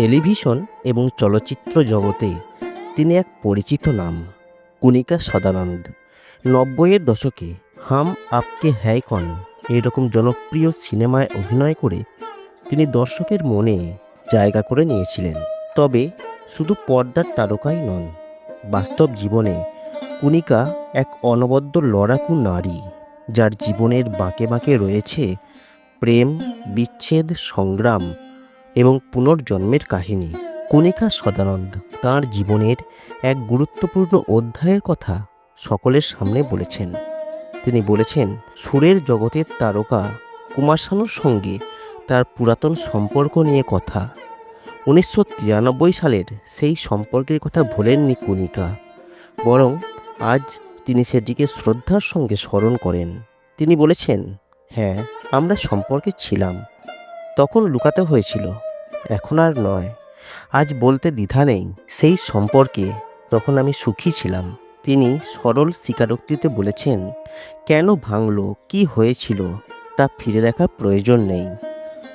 Television এবং চলচ্চিত্র জগতে তিনি এক পরিচিত নাম কণিকা সদানন্দ। নব্বইয়ের দশকে হাম আপকে হ্যায় কন এরকম জনপ্রিয় সিনেমায় অভিনয় করে তিনি দর্শকের মনে জায়গা করে নিয়েছিলেন। তবে শুধু পর্দার তারকাই নন, বাস্তব জীবনে কুনিকা এক অনবদ্য লড়াকু নারী, যার জীবনের বাঁকে বাঁকে রয়েছে প্রেম, বিচ্ছেদ, সংগ্রাম এবং পুনর্জন্মের কাহিনী। কণিকা সদানন্দ তাঁর জীবনের এক গুরুত্বপূর্ণ অধ্যায়ের কথা সকলের সামনে বলেছেন। তিনি বলেছেন, সুরের জগতের তারকা কুমার শানুর সঙ্গে তার পুরাতন সম্পর্ক নিয়ে কথা। উনিশশো তিরানব্বই সালের সেই সম্পর্কের কথা ভোলেননি কণিকা, বরং আজ তিনি সেটিকে শ্রদ্ধার সঙ্গে স্মরণ করেন। তিনি বলেছেন হ্যাঁ আমরা সম্পর্কে ছিলাম। তখন লুকাতে হয়েছিল। এখন আর নয়। আজ বলতে দ্বিধা নেই সেই সম্পর্কে। তখন আমি সুখী ছিলাম। তিনি সরল স্বীকারোক্তিতে বলেছেন, কেন ভাঙলো? কি হয়েছিল? তা ফিরে দেখার প্রয়োজন নেই।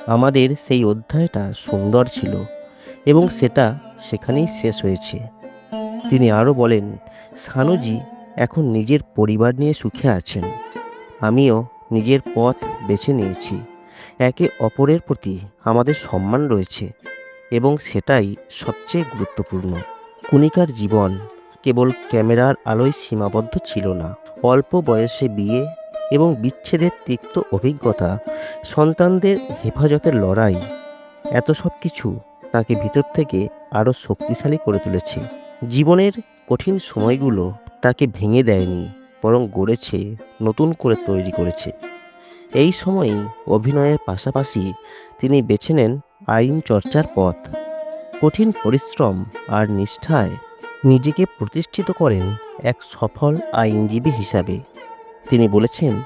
আমাদের সেই অধ্যায়টা সুন্দর ছিল এবং সেটা সেখানেই শেষ হয়েছে। তিনি আরও বলেন, সানুজি এখন নিজের পরিবার নিয়ে সুখে আছেন। আমিও নিজের পথ বেছে নিয়েছি। একে অপরের প্রতি আমাদের সম্মান রয়েছে এবং সেটাই সবচেয়ে গুরুত্বপূর্ণ। কুনিকার জীবন কেবল ক্যামেরার আলোয় সীমাবদ্ধ ছিল না। অল্প বয়সে বিয়ে এবং বিচ্ছেদের তিক্ত অভিজ্ঞতা, সন্তানদের হেফাজতের লড়াই, এত সব কিছু তাকে ভিতর থেকে আরও শক্তিশালী করে তুলেছে। জীবনের কঠিন সময়গুলো তাকে ভেঙে দেয়নি, বরং গড়েছে, নতুন করে তৈরি করেছে। এই সময়েই অভিনয়ের পাশাপাশি তিনি বেছে নেন আইন চর্চার পথ। কঠিন পরিশ্রম আর নিষ্ঠায় নিজেকে প্রতিষ্ঠিত করেন এক সফল আইনজীবী হিসাবে। তিনি বলেছেন,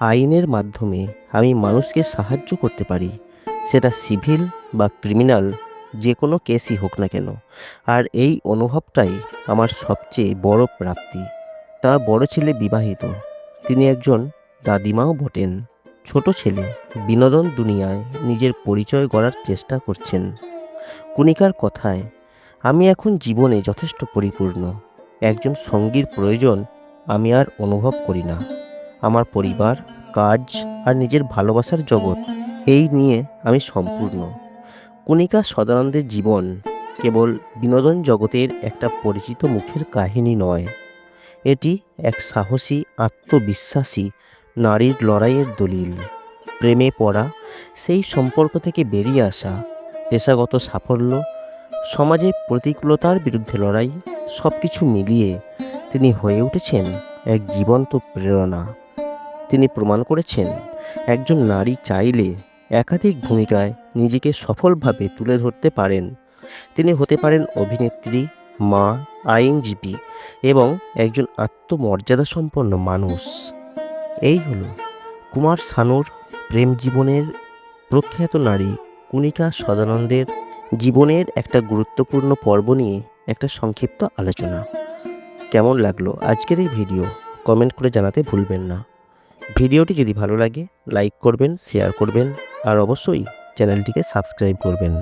আইনের মাধ্যমে আমি মানুষকে সাহায্য করতে পারি। সেটা সিভিল বা ক্রিমিনাল, যে কোনো কেসই হোক না কেন। আর এই অনুভবটাই আমার সবচেয়ে বড় প্রাপ্তি। তার বড় ছেলে বিবাহিত। তিনি একজন দাদিমাও বটেন। ছোট ছেলে বিনোদন দুনিয়ায় নিজের পরিচয় গড়ার চেষ্টা করছেন। কণিকার কথায়, আমি এখন জীবনে যথেষ্ট পরিপূর্ণ। একজন সঙ্গীর প্রয়োজন আমি আর অনুভব করি না। আমার পরিবার, কাজ আর নিজের ভালোবাসার জগৎ, এই নিয়ে আমি সম্পূর্ণ। কণিকা সদানন্দের জীবন কেবল বিনোদন জগতের একটা পরিচিত মুখের কাহিনী নয়। এটি এক সাহসী, আত্মবিশ্বাসী নারীর লড়াইয়ের দলিল, প্রেমে পড়া, সেই সম্পর্ক থেকে বেরিয়ে আসা, পেশাগত সাফল্য, সমাজে প্রতিকূলতার বিরুদ্ধে লড়াই সব কিছু মিলিয়ে তিনি হয়ে উঠেছেন এক জীবন্ত প্রেরণা। তিনি প্রমাণ করেছেন, একজন নারী চাইলে একাধিক ভূমিকায় নিজেকে সফলভাবে তুলে ধরতে পারেন। তিনি হতে পারেন অভিনেত্রী, মা, আইনজীবী এবং একজন আত্মমর্যাদা সম্পন্ন মানুষ। এই হলো কুমার শানুর প্রেম জীবনের প্রখ্যাত নারী কণিকা সদানন্দের জীবনের একটা গুরুত্বপূর্ণ পর্ব নিয়ে একটা সংক্ষিপ্ত আলোচনা। কেমন লাগল আজকের এই ভিডিও কমেন্ট করে জানাতে ভুলবেন না। ভিডিওটি যদি ভালো লাগে, লাইক করবেন, শেয়ার করবেন আর অবশ্যই চ্যানেলটিকে সাবস্ক্রাইব করবেন।